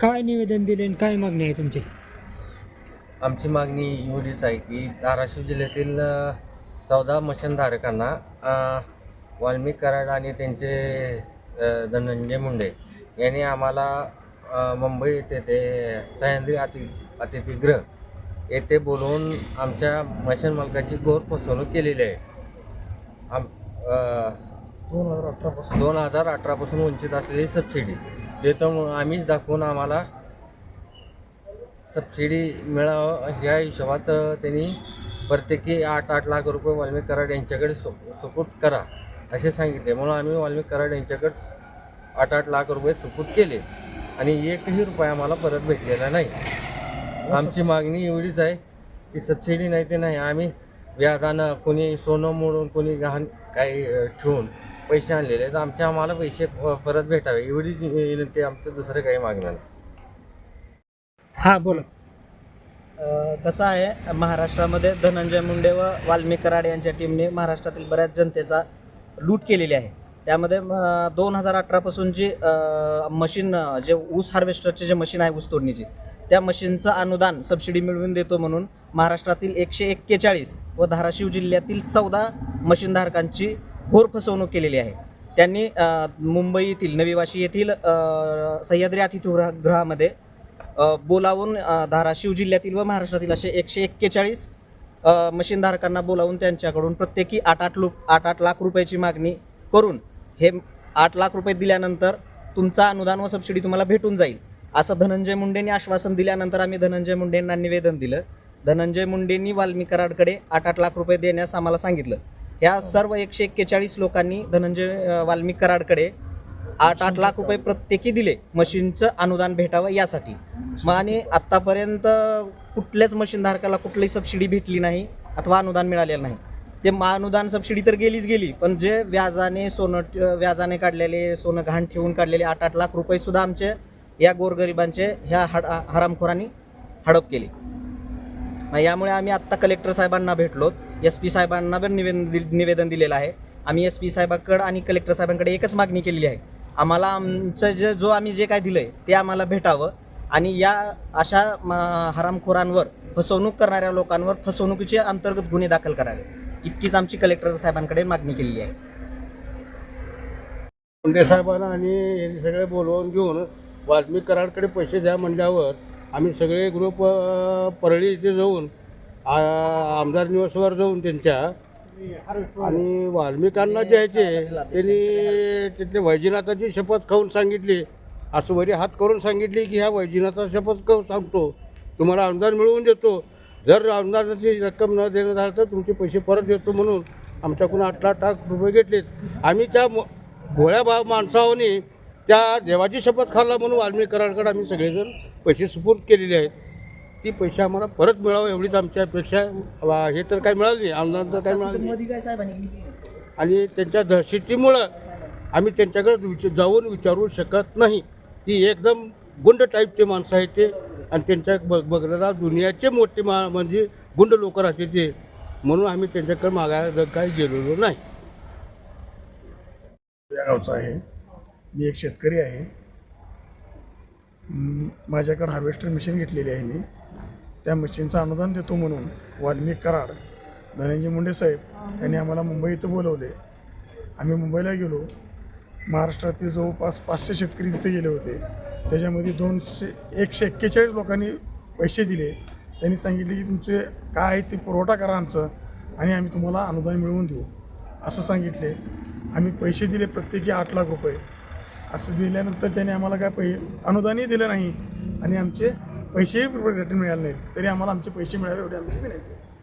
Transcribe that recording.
काय निवेदन दिले आणि काय मागणी आहे तुमची? आमची मागणी एवढीच आहे की धाराशिव जिल्ह्यातील चौदा मशनधारकांना वाल्मिक कराड आणि त्यांचे धनंजय मुंडे यांनी आम्हाला मुंबई येथे ते सह्याद्री अति अतिथीगृह येथे बोलवून आमच्या मशन मालकाची घोर फसवणूक केलेली आहे. आम दोन हजार अठरापासून दोन हजार अठरापासून वंचित असलेली सबसिडी. देतो म्हणून आम्हीच दाखवून आम्हाला सबसिडी मिळावं ह्या हिशोबात त्यांनी प्रत्येकी आठ आठ लाख रुपये वाल्मिक कराड यांच्याकडे सु सुपूत करा असे सांगितले. म्हणून आम्ही वाल्मिक कराड यांच्याकडे आठ आठ लाख रुपये सुपूत केले. आणि एकही रुपया आम्हाला परत भेटलेला नाही. आमची मागणी एवढीच आहे की सबसिडी नाही ते नाही. आम्ही व्याजानं कोणी सोनं मोडून कोणी गहाण काही ठेवून पैसे आणलेले आहेत. आमचे आम्हाला पैसे परत भेटावे. एवढीच विनंती आमचं दुसरं काही मागणं नाही. हां बोला. अ, कसं आहे महाराष्ट्रामध्ये धनंजय मुंडे व वाल्मिक कराड यांच्या टीमने महाराष्ट्रातील बऱ्याच जनतेचा लूट केलेली आहे. त्यामध्ये दोन हजार अठरापासून जी मशीन जे ऊस हार्वेस्टरचे जे मशीन आहे ऊस तोडणीची त्या मशीनचं अनुदान सबसिडी मिळवून देतो म्हणून महाराष्ट्रातील एकशे एक्केचाळीस व धाराशिव जिल्ह्यातील चौदा मशीनधारकांची घोर फसवणूक केलेली आहे. त्यांनी मुंबईतील मुंबई येथील येथील सह्याद्री अतिथीगृहामध्ये अ, बोलावून धाराशिव जिल्ह्यातील व महाराष्ट्रातील असे एकशे एक्केचाळीस मशीनधारकांना बोलावून त्यांच्याकडून प्रत्येकी आठ आठ लु आठ आठ लाख रुपयाची मागणी करून हे आठ लाख रुपये दिल्यानंतर तुमचा अनुदान व सबसिडी तुम्हाला भेटून जाईल असं धनंजय मुंडेंनी आश्वासन दिल्यानंतर आम्ही धनंजय मुंडेंना निवेदन दिलं. धनंजय मुंडेंनी वाल्मिकराडकडे आठ आठ लाख रुपये देण्यास आम्हाला सांगितलं. ह्या सर्व एकशे एक्केचाळीस लोकांनी धनंजय वाल्मिक कराडकडे आठ आठ लाख रुपये प्रत्येकी दिले मशीनचं अनुदान भेटावं यासाठी. मग आणि आत्तापर्यंत कुठल्याच मशीनधारकाला कुठलीही सबसिडी भेटली नाही अथवा अनुदान मिळालेलं नाही. ते मा अनुदान सबसिडी तर गेलीच गेली पण जे व्याजाने सोनं ट- व्याजाने काढलेले सोनं घाण ठेवून काढलेले आठ आठ लाख रुपयेसुद्धा आमचे या गोरगरिबांचे ह्या हड हरामखोरांनी हडप केली. मग यामुळे आम्ही आत्ता कलेक्टर साहेबांना भेटलो. एस पी साहेबांना पण निवेदन दिल निवेदन दिलेलं आहे. आम्ही एस पी साहेबांकडं आणि कलेक्टर साहेबांकडे एकच मागणी केलेली आहे. आम्हाला आमचं जे जो आम्ही जे काय दिलं आहे ते आम्हाला भेटावं आणि या अशा हरामखोरांवर फसवणूक करणाऱ्या लोकांवर फसवणुकीचे अंतर्गत गुन्हे दाखल करावे. इतकीच आमची कलेक्टर साहेबांकडे मागणी केलेली आहे. मुंडे साहेबांना आणि यांनी सगळे बोलवून घेऊन वाल्मिक कराडकडे पैसे द्या म्हणल्यावर आम्ही सगळे ग्रुप परळी इथे जाऊन आ, आमदार निवासवर जाऊन त्यांच्या आणि वाल्मिकांना जे आहे ते त्यांनी तिथले वैजनाथाची शपथ खाऊन सांगितली. असं वरी हात करून सांगितली की ह्या वैजनाथा शपथ खाऊन सांगतो. तुम्हाला आमदार मिळवून देतो. जर आमदाराची रक्कम न देणं झालं तर तुमचे पैसे परत देतो म्हणून आमच्याकडून आठ लाख लाख रुपये घेतलेत. आम्ही त्या म- भोळ्या बा माणसावनी त्या देवाची शपथ खाल्ला म्हणून वाल्मिक आम्ही सगळेजण पैसे सुपूर्द केलेले आहेत. ती पैसे आम्हाला परत मिळावं एवढीच आमची अपेक्षा आहे. वा- हे तर काय मिळालं नाही. अनुदान तर काय मिळालं नाही. आणि त्यांच्या दहशतीमुळं आम्ही त्यांच्याकडे विच जाऊन विचारू शकत नाही. ती एकदम गुंड टाईपचे माणसं आहेत ते. आणि त्यांच्या बघ बघणारा दुनियाचे मोठे मा म्हणजे गुंड लोक राहते ते. म्हणून आम्ही त्यांच्याकडे मागायला काही गेलेलो नाही. या गावचा आहे. मी एक शेतकरी आहे. म, माझ्याकडे हार्वेस्टर मशीन घेतलेली आहे मी. त्या मशीनचं अनुदान देतो म्हणून वाल्मिक कराड धनंजय मुंडे साहेब यांनी आम्हाला मुंबई इथं बोलवले. आम्ही मुंबईला गेलो. महाराष्ट्रातील जवळपास पाचशे शेतकरी तिथे गेले होते. त्याच्यामध्ये दोनशे एकशे एक्केचाळीस लोकांनी पैसे दिले. त्यांनी सांगितले की तुमचे काय आहे ते पुरवठा करा आमचं आणि आम्ही तुम्हाला अनुदान मिळवून देऊ. असं सांगितले. आम्ही पैसे दिले प्रत्येकी आठ लाख रुपये. असं दिल्यानंतर त्याने आम्हाला काय पै अनुदानही दिलं नाही आणि आमचे पैसेही रिटर्न मिळाले नाहीत. तरी आम्हाला आमचे पैसे मिळावे एवढी आमची विनंती आहे.